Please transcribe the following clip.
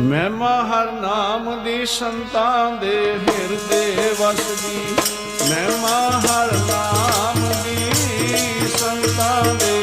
ਮਹਿਮਾ ਹਰ ਨਾਮ ਦੀ ਸੰਤਾਂ ਦੇ ਹਿਰਦੇ ਵਸਦੀ। ਮਹਿਮਾ ਹਰ ਨਾਮ ਦੀ ਸੰਤਾਂ ਦੇ